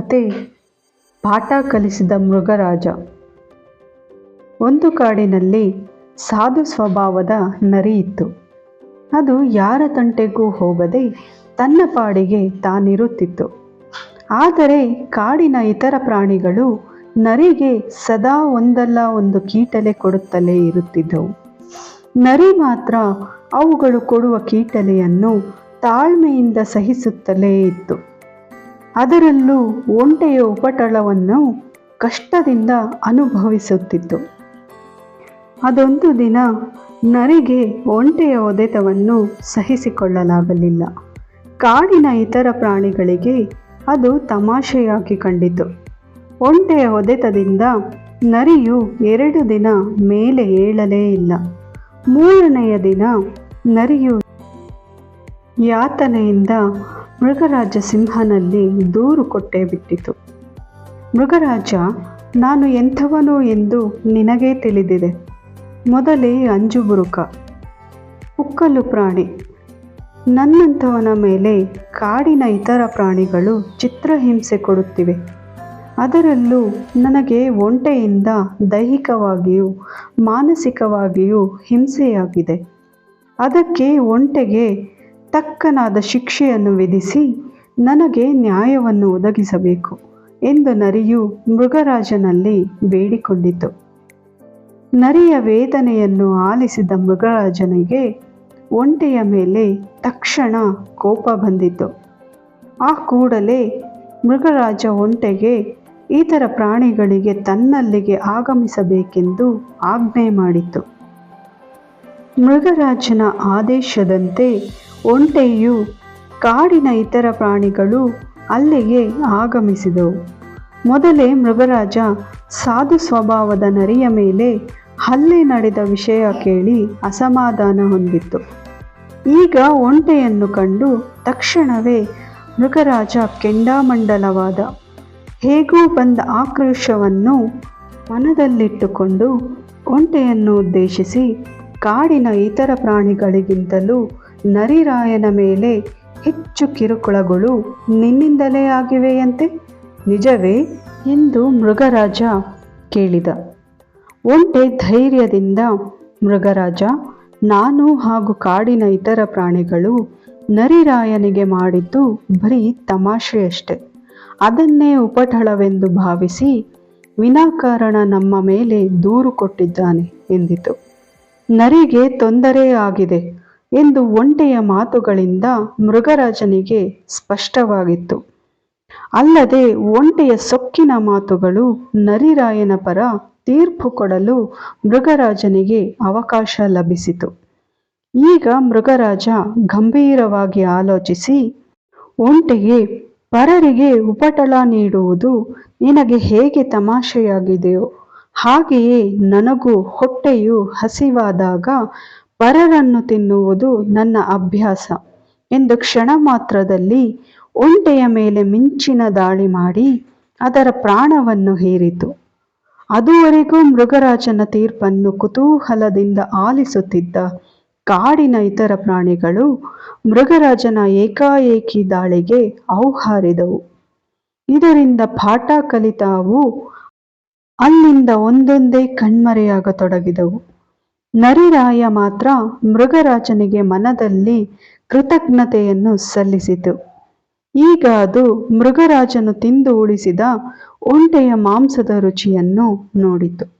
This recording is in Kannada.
ಕತೆ. ಪಾಠ ಕಲಿಸಿದ ಮೃಗರಾಜ. ಒಂದು ಕಾಡಿನಲ್ಲಿ ಸಾಧು ಸ್ವಭಾವದ ನರಿ ಇತ್ತು. ಅದು ಯಾರ ತಂಟೆಗೂ ಹೋಗದೆ ತನ್ನ ಪಾಡಿಗೆ ತಾನಿರುತ್ತಿತ್ತು. ಆದರೆ ಕಾಡಿನ ಇತರ ಪ್ರಾಣಿಗಳು ನರಿಗೆ ಸದಾ ಒಂದಲ್ಲ ಒಂದು ಕೀಟಲೆ ಕೊಡುತ್ತಲೇ ಇರುತ್ತಿದ್ದವು. ನರಿ ಮಾತ್ರ ಅವುಗಳು ಕೊಡುವ ಕೀಟಲೆಯನ್ನು ತಾಳ್ಮೆಯಿಂದ ಸಹಿಸುತ್ತಲೇ ಇತ್ತು. ಅದರಲ್ಲೂ ಒಂಟೆಯ ಉಪಟಳವನ್ನು ಕಷ್ಟದಿಂದ ಅನುಭವಿಸುತ್ತಿತ್ತು. ಅದೊಂದು ದಿನ ನರಿಗೆ ಒಂಟೆಯ ಒದೆತವನ್ನು ಸಹಿಸಿಕೊಳ್ಳಲಾಗಲಿಲ್ಲ. ಕಾಡಿನ ಇತರ ಪ್ರಾಣಿಗಳಿಗೆ ಅದು ತಮಾಷೆಯಾಗಿ ಕಂಡಿತು. ಒಂಟೆಯ ಒದೆತದಿಂದ ನರಿಯು ಎರಡು ದಿನ ಮೇಲೆ ಏಳಲೇ ಇಲ್ಲ. ಮೂರನೆಯ ದಿನ ನರಿಯು ಯಾತನೆಯಿಂದ ಮೃಗರಾಜ ಸಿಂಹನಲ್ಲಿ ದೂರು ಕೊಟ್ಟೇ ಬಿಟ್ಟಿತು. ಮೃಗರಾಜ, ನಾನು ಎಂಥವನು ಎಂದು ನಿನಗೇ ತಿಳಿದಿದೆ. ಮೊದಲೇ ಅಂಜುಬುರುಕ ಉಕ್ಕಲು ಪ್ರಾಣಿ. ನನ್ನಂಥವನ ಮೇಲೆ ಕಾಡಿನ ಇತರ ಪ್ರಾಣಿಗಳು ಚಿತ್ರಹಿಂಸೆ ಕೊಡುತ್ತಿವೆ. ಅದರಲ್ಲೂ ನನಗೆ ಒಂಟೆಯಿಂದ ದೈಹಿಕವಾಗಿಯೂ ಮಾನಸಿಕವಾಗಿಯೂ ಹಿಂಸೆಯಾಗಿದೆ. ಅದಕ್ಕೆ ಒಂಟೆಗೆ ತಕ್ಕನಾದ ಶಿಕ್ಷೆಯನ್ನು ವಿಧಿಸಿ ನನಗೆ ನ್ಯಾಯವನ್ನು ಒದಗಿಸಬೇಕು ಎಂದು ನರಿಯು ಮೃಗರಾಜನಲ್ಲಿ ಬೇಡಿಕೊಂಡಿತು. ನರಿಯ ವೇದನೆಯನ್ನು ಆಲಿಸಿದ ಮೃಗರಾಜನಿಗೆ ಒಂಟೆಯ ಮೇಲೆ ತಕ್ಷಣ ಕೋಪ ಬಂದಿತು. ಆ ಕೂಡಲೇ ಮೃಗರಾಜ ಒಂಟೆಗೆ ಇತರ ಪ್ರಾಣಿಗಳಿಗೆ ತನ್ನಲ್ಲಿಗೆ ಆಗಮಿಸಬೇಕೆಂದು ಆಜ್ಞೆ ಮಾಡಿತು. ಮೃಗರಾಜನ ಆದೇಶದಂತೆ ಒಂಟೆಯು ಕಾಡಿನ ಇತರ ಪ್ರಾಣಿಗಳು ಅಲ್ಲಿಗೆ ಆಗಮಿಸಿದವು. ಮೊದಲೇ ಮೃಗರಾಜ ಸಾಧು ಸ್ವಭಾವದ ನರಿಯ ಮೇಲೆ ಹಲ್ಲೆ ನಡೆದ ವಿಷಯ ಕೇಳಿ ಅಸಮಾಧಾನ ಹೊಂದಿತ್ತು. ಈಗ ಒಂಟೆಯನ್ನು ಕಂಡು ತಕ್ಷಣವೇ ಮೃಗರಾಜ ಕೆಂಡಾಮಂಡಲವಾದ ಹೇಗೂ ಬಂದ ಆಕ್ರೋಶವನ್ನು ಮನದಲ್ಲಿಟ್ಟುಕೊಂಡು ಒಂಟೆಯನ್ನು ಉದ್ದೇಶಿಸಿ ಕಾಡಿನ ಇತರ ಪ್ರಾಣಿಗಳಿಗಿಂತಲೂ ನರಿರಾಯನ ಮೇಲೆ ಹೆಚ್ಚು ಕಿರುಕುಳಗಳು ನಿನ್ನಿಂದಲೇ ಆಗಿವೆಯಂತೆ? ನಿಜವೇ? ಎಂದು ಮೃಗರಾಜ ಕೇಳಿದ. ಒಂಟೆ ಧೈರ್ಯದಿಂದ ಮೃಗರಾಜ, ನಾನು ಹಾಗೂ ಕಾಡಿನ ಇತರ ಪ್ರಾಣಿಗಳು ನರಿರಾಯನಿಗೆ ಮಾಡಿದ್ದು ಬರೀ ತಮಾಷೆಯಷ್ಟೆ ಅದನ್ನೇ ಉಪಟಳವೆಂದು ಭಾವಿಸಿ ವಿನಾಕಾರಣ ನಮ್ಮ ಮೇಲೆ ದೂರು ಕೊಟ್ಟಿದ್ದಾನೆ ಎಂದಿತು. ನರಿಗೆ ತೊಂದರೆಯಾಗಿದೆ ಎಂದು ಒಂಟೆಯ ಮಾತುಗಳಿಂದ ಮೃಗರಾಜನಿಗೆ ಸ್ಪಷ್ಟವಾಗಿತ್ತು. ಅಲ್ಲದೆ ಒಂಟೆಯ ಸೊಕ್ಕಿನ ಮಾತುಗಳು ನರಿರಾಯನ ಪರ ತೀರ್ಪು ಕೊಡಲು ಮೃಗರಾಜನಿಗೆ ಅವಕಾಶ ಲಭಿಸಿತು. ಈಗ ಮೃಗರಾಜ ಗಂಭೀರವಾಗಿ ಆಲೋಚಿಸಿ, ಒಂಟೆಗೆ ಪರರಿಗೆ ಉಪಟಳ ನೀಡುವುದು ನಿನಗೆ ಹೇಗೆ ತಮಾಷೆಯಾಗಿದೆಯೋ ಹಾಗೆಯೇ ನನಗೂ ಹೊಟ್ಟೆಯು ಹಸಿವಾದಾಗ ಪರರನ್ನು ತಿನ್ನುವುದು ನನ್ನ ಅಭ್ಯಾಸ ಎಂದು ಕ್ಷಣ ಮಾತ್ರದಲ್ಲಿ ಒಂಟೆಯ ಮೇಲೆ ಮಿಂಚಿನ ದಾಳಿ ಮಾಡಿ ಅದರ ಪ್ರಾಣವನ್ನು ಹೀರಿತು. ಅದುವರೆಗೂ ಮೃಗರಾಜನ ತೀರ್ಪನ್ನು ಕುತೂಹಲದಿಂದ ಆಲಿಸುತ್ತಿದ್ದ ಕಾಡಿನ ಇತರ ಪ್ರಾಣಿಗಳು ಮೃಗರಾಜನ ಏಕಾಏಕಿ ದಾಳಿಗೆ ಔಹಾರಿದವು. ಇದರಿಂದ ಪಾಠ ಕಲಿತ ಅವು ಅಲ್ಲಿಂದ ಒಂದೊಂದೇ ಕಣ್ಮರೆಯಾಗತೊಡಗಿದವು. ನರಿರಾಯ ಮಾತ್ರ ಮೃಗರಾಜನಿಗೆ ಮನದಲ್ಲಿ ಕೃತಜ್ಞತೆಯನ್ನು ಸಲ್ಲಿಸಿತು. ಈಗ ಅದು ಮೃಗರಾಜನು ತಿಂದು ಉಳಿಸಿದ ಒಂಟೆಯ ಮಾಂಸದ ರುಚಿಯನ್ನು ನೋಡಿತು.